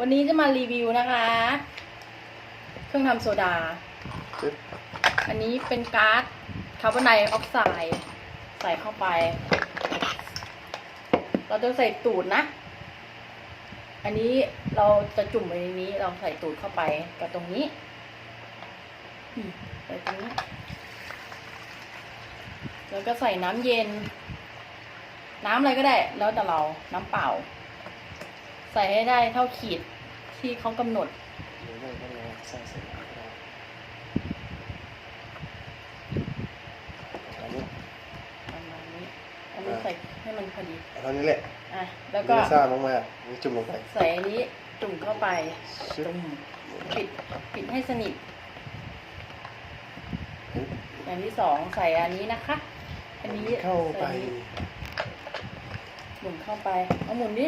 วันนี้จะมารีวิวนะคะ เครื่องทำโซดา อันนี้เป็นก๊าซคาร์บอนไดออกไซด์ใส่เข้าไป เราจะใส่ตูดนะ อันนี้เราจะจุ่มไปในนี้ เราใส่ตูดเข้าไปกับตรงนี้ใส่ตรงนี้ แล้วก็ใส่น้ำเย็น น้ำอะไรก็ได้ แล้วแต่เรา น้ำเปล่า ใส่ให้ได้เท่าขีดที่เขากำหนดหรือไม่ก็แล้วใส่ใส่ครับอันนี้ประมาณนี้อันนี้ใส่ให้มันพอดี เท่านี้แหละอะ แล้วก็ไม่ซ่ามากๆนี่จุ่มลงไป ใส่อันนี้จุ่มเข้าไปชึบจุ่ม ปิดปิดให้สนิทปึ๊บอย่างที่สองใส่อันนี้นะคะ อันนี้เข้าไปใส่อันนี้หมุนเข้าไป เอาหมุนดิ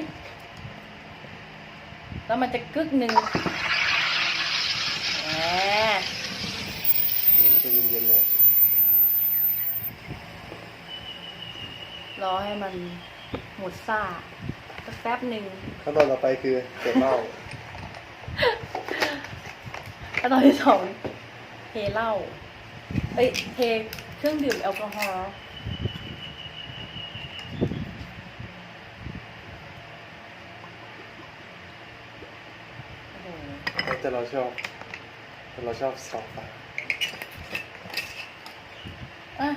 แล้วมันจะกึกหนึ่งแหมอันนี้มันจะเย็นๆเลยรอให้มันหมดซ่าสักแป๊บหนึ่งขั้นตอนต่อไปคือเก็บเหล้าขั้นตอนที่สองเทเหล้าเอ้ยเทเครื่องดื่มแอลกอฮอล์โอ้โห แต่เราชอบแต่เราชอบสองฝาอะ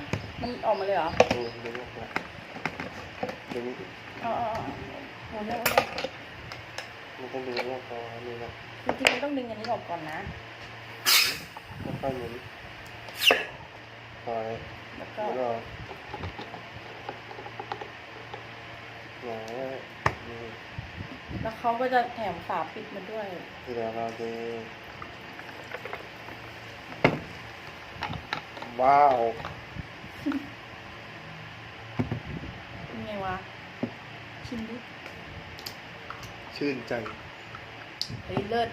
มันออกมาเลยเหรอดูดึงออกมาดึงเอ๋อาเอาหมุนเลยหมุนเลยมันต้องดึงรอบคออันนี้นะจริงๆมันต้องดึงอันนี้ออกก่อนนะค่อยๆหมุนคอยแล้วหก็มุนออกหน่อยนี่ แล้วเขาก็จะแถมฝาปิดมาด้วย ที่เราเราดูว้าวยังไงวะ ชิมดิชื่นใจ เฮ้ยเลิศ